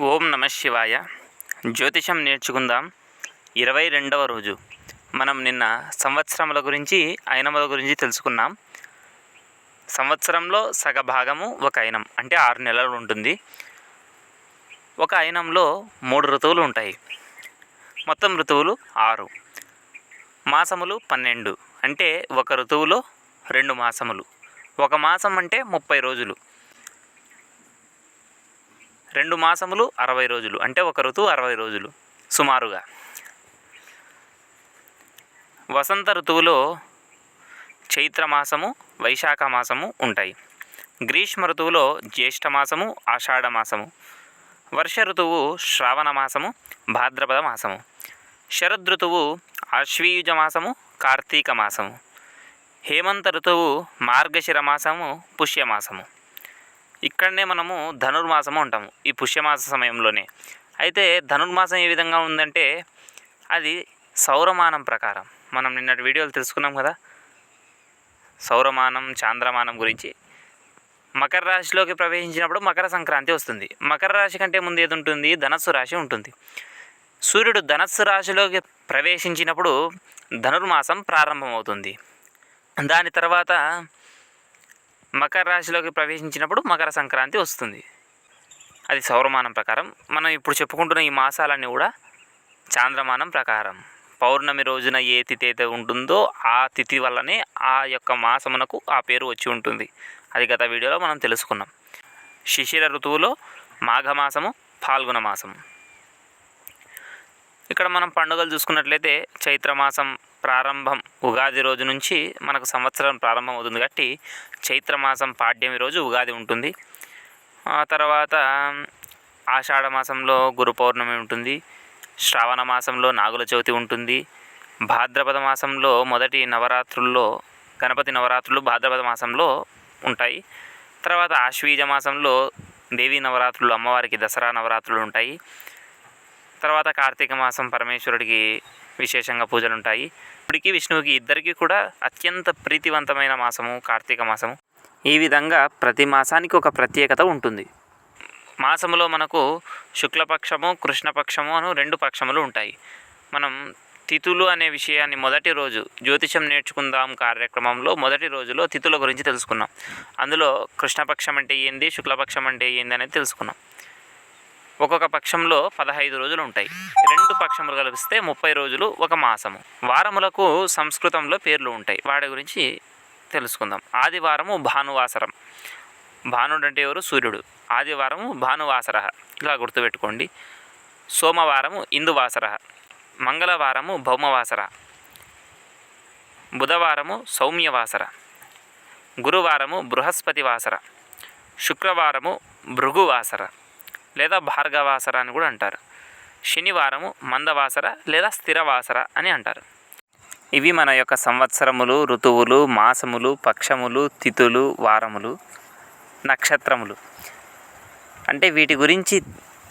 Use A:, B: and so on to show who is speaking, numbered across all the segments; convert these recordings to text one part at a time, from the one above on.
A: ఓం నమ శివాయ. జ్యోతిషం నేర్చుకుందాం. ఇరవై రెండవ రోజు. మనం నిన్న సంవత్సరముల గురించి అయినముల గురించి తెలుసుకున్నాం. సంవత్సరంలో సగ భాగము ఒక ఐనం అంటే ఆరు నెలలు ఉంటుంది. ఒక ఐనంలో మూడు ఋతువులు ఉంటాయి. మొత్తం ఋతువులు ఆరు. మాసములు పన్నెండు అంటే ఒక ఋతువులో రెండు మాసములు. ఒక మాసం అంటే ముప్పై రోజులు. రెండు మాసములు అరవై రోజులు అంటే ఒక ఋతువు అరవై రోజులు సుమారుగా. వసంత ఋతువులో చైత్రమాసము వైశాఖ మాసము ఉంటాయి. గ్రీష్మ ఋతువులో జ్యేష్ఠమాసము ఆషాఢ మాసము. వర్ష ఋతువు శ్రావణ మాసము భాద్రపద మాసము. శరదృతువు ఆశ్వీయుజ మాసము కార్తీక మాసము. హేమంత ఋతువు మార్గశిర మాసము పుష్యమాసము ఇక్కడనే మనము ధనుర్మాసము అంటాము ఈ పుష్యమాస సమయంలోనే. అయితే ధనుర్మాసం ఏ విధంగా ఉందంటే అది సౌరమానం ప్రకారం. మనం నిన్నటి వీడియోలు తెలుసుకున్నాం కదా సౌరమానం చాంద్రమానం గురించి. మకర రాశిలోకి ప్రవేశించినప్పుడు మకర సంక్రాంతి వస్తుంది. మకర రాశి కంటే ముందు ఏది ఉంటుంది? ధనస్సు రాశి ఉంటుంది. సూర్యుడు ధనస్సు రాశిలోకి ప్రవేశించినప్పుడు ధనుర్మాసం ప్రారంభమవుతుంది. దాని తర్వాత మకర రాశిలోకి ప్రవేశించినప్పుడు మకర సంక్రాంతి వస్తుంది. అది సౌరమానం ప్రకారం. మనం ఇప్పుడు చెప్పుకుంటున్న ఈ మాసాలన్నీ కూడా చాంద్రమానం ప్రకారం. పౌర్ణమి రోజున ఏ తిథి అయితే ఉంటుందో ఆ తిథి వల్లనే ఆ యొక్క మాసమునకు ఆ పేరు వచ్చి ఉంటుంది. అది గత వీడియోలో మనం తెలుసుకున్నాం. శిశిర ఋతువులో మాఘమాసము ఫాల్గుణ మాసము. ఇక్కడ మనం పండుగలు చూసుకున్నట్లయితే చైత్రమాసం ప్రారంభం ఉగాది రోజు నుంచి మనకు సంవత్సరం ప్రారంభం అవుతుంది కాబట్టి చైత్రమాసం పాడ్యమి రోజు ఉగాది ఉంటుంది. ఆ తర్వాత ఆషాఢ మాసంలో గురు పౌర్ణమి ఉంటుంది. శ్రావణ మాసంలో నాగుల చవితి ఉంటుంది. భాద్రపద మాసంలో మొదటి నవరాత్రుల్లో గణపతి నవరాత్రులు భాద్రపద మాసంలో ఉంటాయి. తర్వాత ఆశ్వీజ మాసంలో దేవీ నవరాత్రులు అమ్మవారికి దసరా నవరాత్రులు ఉంటాయి. తర్వాత కార్తీక మాసం పరమేశ్వరుడికి విశేషంగా పూజలు ఉంటాయి ఇప్పటికీ విష్ణువుకి ఇద్దరికీ కూడా అత్యంత ప్రీతివంతమైన మాసము కార్తీక మాసము. ఈ విధంగా ప్రతి మాసానికి ఒక ప్రత్యేకత ఉంటుంది. మాసములో మనకు శుక్లపక్షము కృష్ణపక్షము అను రెండు పక్షములు ఉంటాయి. మనం తిథులు అనే విషయాన్ని మొదటి రోజు జ్యోతిషం నేర్చుకుందాం కార్యక్రమంలో మొదటి రోజులో తిథుల గురించి తెలుసుకున్నాం. అందులో కృష్ణపక్షం అంటే ఏంది శుక్లపక్షం అంటే ఏంది అనేది తెలుసుకున్నాం. ఒక్కొక్క పక్షంలో పదహైదు రోజులు ఉంటాయి. రెండు పక్షములు కలిపిస్తే ముప్పై రోజులు ఒక మాసము. వారములకు సంస్కృతంలో పేర్లు ఉంటాయి. వాటి గురించి తెలుసుకుందాం. ఆదివారము భానువాసరం. భానుడు అంటే ఎవరు? సూర్యుడు. ఆదివారము భానువాసర. ఇలా గుర్తుపెట్టుకోండి. సోమవారము ఇందువాసర. మంగళవారము భౌమవాసర. బుధవారము సౌమ్యవాసర. గురువారము బృహస్పతి వాసర శుక్రవారము భృగువాసర. లేదా భార్గవాసర అని కూడా అంటారు. శనివారము మందవాసర లేదా స్థిరవాసర అని అంటారు. ఇవి మన యొక్క సంవత్సరములు ఋతువులు మాసములు పక్షములు తిథులు వారములు నక్షత్రములు. అంటే వీటి గురించి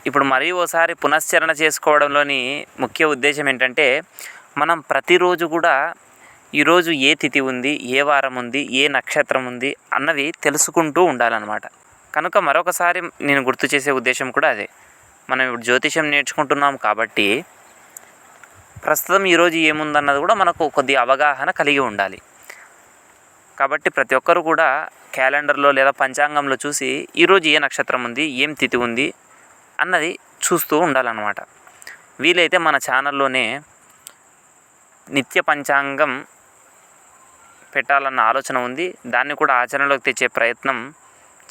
A: ఇప్పుడు మరీ ఓసారి పునశ్చరణ చేసుకోవడంలోని ముఖ్య ఉద్దేశం ఏంటంటే మనం ప్రతిరోజు కూడా ఈరోజు ఏ తిథి ఉంది ఏ వారం ఉంది ఏ నక్షత్రం ఉంది అన్నవి తెలుసుకుంటూ ఉండాలన్నమాట. కనుక మరొకసారి నేను గుర్తు చేసే ఉద్దేశం కూడా అదే. మనం ఇప్పుడు జ్యోతిషం నేర్చుకుంటున్నాం కాబట్టి ప్రస్తుతం ఈరోజు ఏముందన్నది కూడా మనకు కొద్ది అవగాహన కలిగి ఉండాలి. కాబట్టి ప్రతి ఒక్కరు కూడా క్యాలెండర్లో లేదా పంచాంగంలో చూసి ఈరోజు ఏ నక్షత్రం ఉంది ఏం తిథి ఉంది అన్నది చూస్తూ ఉండాలన్నమాట. వీలైతే మన ఛానల్లోనే నిత్య పంచాంగం పెట్టాలన్న ఆలోచన ఉంది. దాన్ని కూడా ఆచరణలోకి తెచ్చే ప్రయత్నం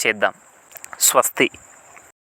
A: చేద్దాం. స్వస్తి.